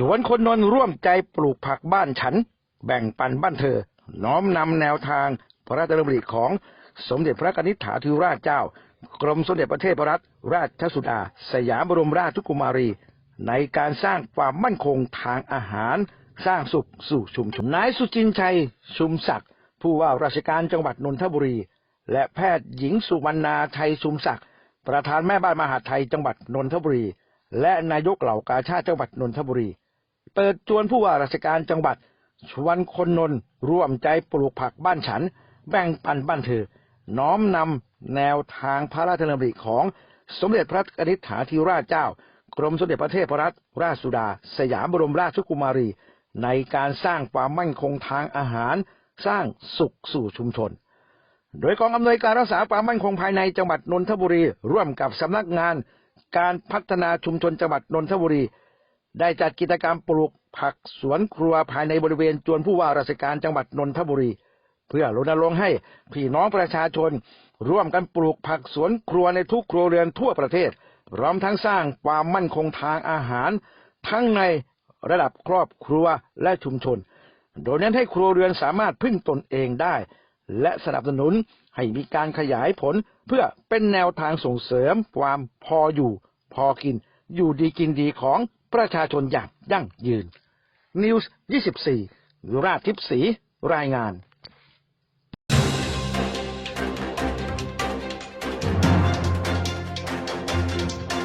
ชวนคนนนท์ร่วมใจปลูกผักบ้านฉัน แบ่งปันบ้านเธอ น้อมนำแนวทางพระราชดำริของสมเด็จพระกนิษฐาธิราชเจ้า กรมสมเด็จพระเทพรัตนราชสุดา สยามบรมราชกุมารี ในการสร้างความมั่นคงทางอาหาร สร้างสุขสู่ชุมชนนายสุจินชัย ชุมศักดิ์ผู้ว่าราชการจังหวัดนนทบุรี และแพทย์หญิงสุวรรณาชัยชุมศักดิ์ประธานแม่บ้านมหาไทยจังหวัดนนทบุรี และนายกเหล่ากาชาติจังหวัดนนทบุรี เปิดจวนผู้ว่าราชการจังหวัด ชวนคนนนท์ร่วมใจปลูกผักบ้านฉัน แบ่งปันบ้านเธอ น้อมนำแนวทางพระราชดำริของสมเด็จพระนิษฐาธิราชเจ้า กรมสมเด็จพระเทพรัตนราชสุดา สยามบรมราชกุมารี ในการสร้างความมั่นคงทางอาหาร สร้างสุขสู่ชุมชน โดยกองอำนวยการรักษาความมั่นคงภายในจังหวัดนนทบุรี ร่วมกับสำนักงาน การพัฒนาชุมชนจังหวัดนนทบุรี ได้จัดกิจกรรมปลูกผักสวนครัวภายในบริเวณจวนผู้ว่าราชการจังหวัดนนทบุรี เพื่อรณรงค์ให้พี่น้องประชาชน ร่วมกันปลูกผักสวนครัวในทุกครัวเรือนทั่วประเทศพร้อมทั้งสร้างความมั่นคงทางอาหาร ทั้งในระดับครอบครัวและชุมชน โดยเน้นให้ครัวเรือนสามารถพึ่งตนเองได้ และสนับสนุนให้มีการขยายผลเพื่อเป็นแนวทางส่งเสริมความพออยู่ พอกิน อยู่ดีกินดีของประชาชนอย่างยั่งยืน News 24ราชทิพย์ศรีรายงาน